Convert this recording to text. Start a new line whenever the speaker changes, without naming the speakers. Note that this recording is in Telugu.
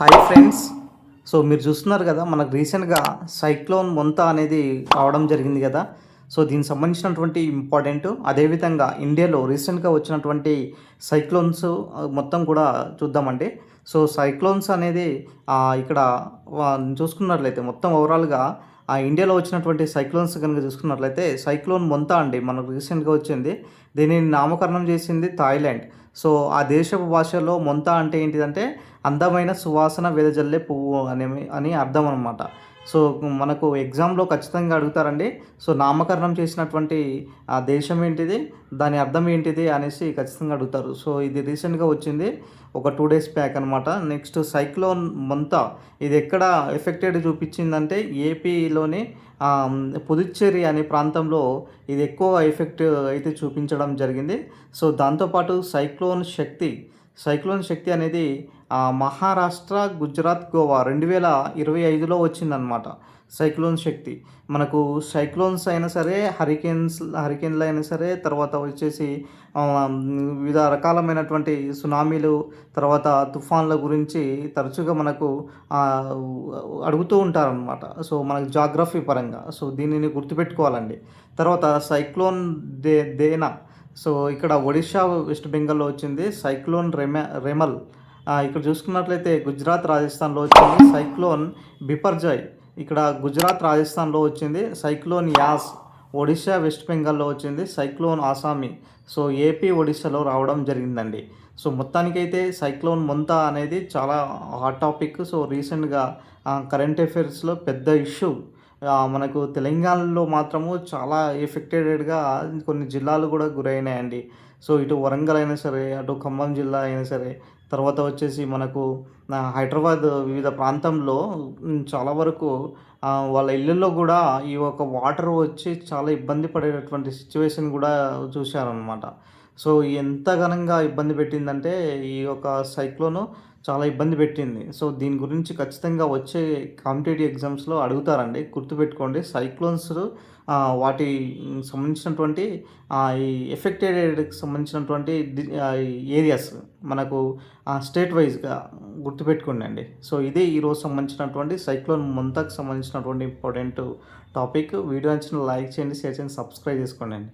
హాయ్ ఫ్రెండ్స్ సో మీరు చూస్తున్నారు కదా మనకు రీసెంట్గా సైక్లోన్ మొంత అనేది రావడం జరిగింది కదా. సో దీనికి సంబంధించినటువంటి ఇంపార్టెంట్ అదేవిధంగా ఇండియాలో రీసెంట్గా వచ్చినటువంటి సైక్లోన్స్ మొత్తం కూడా చూద్దామండి. సో సైక్లోన్స్ అనేది ఇక్కడ చూసుకున్నట్లయితే మొత్తం ఓవరాల్గా ఆ ఇండియాలో వచ్చినటువంటి సైక్లోన్స్ కనుక చూసుకున్నట్లయితే సైక్లోన్ మొంత అండి మనకు రీసెంట్గా వచ్చింది. దీనిని నామకరణం చేసింది థాయిలాండ్. సో ఆ దేశపు భాషలో మొంత అంటే ఏంటిదంటే అందమైన సువాసన వెదజల్లే పువ్వు అనే అని అర్థం అనమాట సో మనకు ఎగ్జామ్లో ఖచ్చితంగా అడుగుతారండి. సో నామకరణం చేసినటువంటి ఆ దేశం ఏంటిది దాని అర్థం ఏంటిది అనేసి ఖచ్చితంగా అడుగుతారు. సో ఇది రీసెంట్గా వచ్చింది. ఒక టూ డేస్ బ్యాక్ అనమాట నెక్స్ట్ సైక్లోన్ మంతా ఇది ఎక్కడ ఎఫెక్టెడ్ చూపించిందంటే ఏపీలోని పుదుచ్చేరి అనే ప్రాంతంలో ఇది ఎక్కువ ఎఫెక్ట్ అయితే చూపించడం జరిగింది. సో దాంతోపాటు సైక్లోన్ శక్తి సైక్లోన్ శక్తి అనేది మహారాష్ట్ర గుజరాత్ గోవా రెండు వేల ఇరవై ఐదులో వచ్చిందనమాట సైక్లోన్ శక్తి. మనకు సైక్లోన్స్ అయినా సరే హరికేన్స్ హరికేన్లు అయినా సరే తర్వాత వచ్చేసి వివిధ రకాలమైనటువంటి సునామీలు తర్వాత తుఫాన్ల గురించి తరచుగా మనకు అడుగుతూ ఉంటారనమాట సో మనకు జాగ్రఫీ పరంగా సో దీనిని గుర్తుపెట్టుకోవాలండి. తర్వాత సైక్లోన్ దే దేనా సో ఇక్కడ ఒడిషా వెస్ట్ బెంగాల్లో వచ్చింది సైక్లోన్ రెమ రెమల్. ఇక్కడ చూసుకున్నట్లయితే గుజరాత్ రాజస్థాన్లో వచ్చింది సైక్లోన్ బిపర్జాయ్. ఇక్కడ గుజరాత్ రాజస్థాన్లో వచ్చింది సైక్లోన్ యాస్. ఒడిషా వెస్ట్ బెంగాల్లో వచ్చింది సైక్లోన్ ఆసామి. సో ఏపీ ఒడిశాలో రావడం జరిగిందండి. సో మొత్తానికైతే సైక్లోన్ మొంతా అనేది చాలా హాట్ టాపిక్. సో రీసెంట్గా కరెంట్ అఫైర్స్లో పెద్ద ఇష్యూ. మనకు తెలంగాణలో మాత్రము చాలా ఎఫెక్టెడ్గా కొన్ని జిల్లాలు కూడా గురైనాయండి. సో ఇటు వరంగల్ అయినా సరే అటు ఖమ్మం జిల్లా అయినా సరే తర్వాత వచ్చేసి మనకు హైదరాబాద్ వివిధ ప్రాంతంలో చాలా వరకు వాళ్ళ ఇళ్ళల్లో కూడా ఈ ఒక వాటర్ వచ్చి చాలా ఇబ్బంది పడేటటువంటి సిచ్యువేషన్ కూడా చూశారనమాట సో ఎంత ఘనంగా ఇబ్బంది పెట్టిందంటే ఈ యొక్క సైక్లోను చాలా ఇబ్బంది పెట్టింది. సో దీని గురించి ఖచ్చితంగా వచ్చే కాంపిటేటివ్ ఎగ్జామ్స్లో అడుగుతారండి. గుర్తుపెట్టుకోండి సైక్లోన్స్ వాటి సంబంధించినటువంటి ఈ ఎఫెక్టెడ్కి సంబంధించినటువంటి ఏరియాస్ మనకు స్టేట్ వైజ్గా గుర్తుపెట్టుకోండి అండి సో ఇదే ఈరోజు సంబంధించినటువంటి సైక్లోన్ మొంతకు సంబంధించినటువంటి ఇంపార్టెంట్ టాపిక్ వీడియో నచ్చిన లైక్ చేయండి షేర్ చేయండి సబ్స్క్రైబ్ చేసుకోండి అండి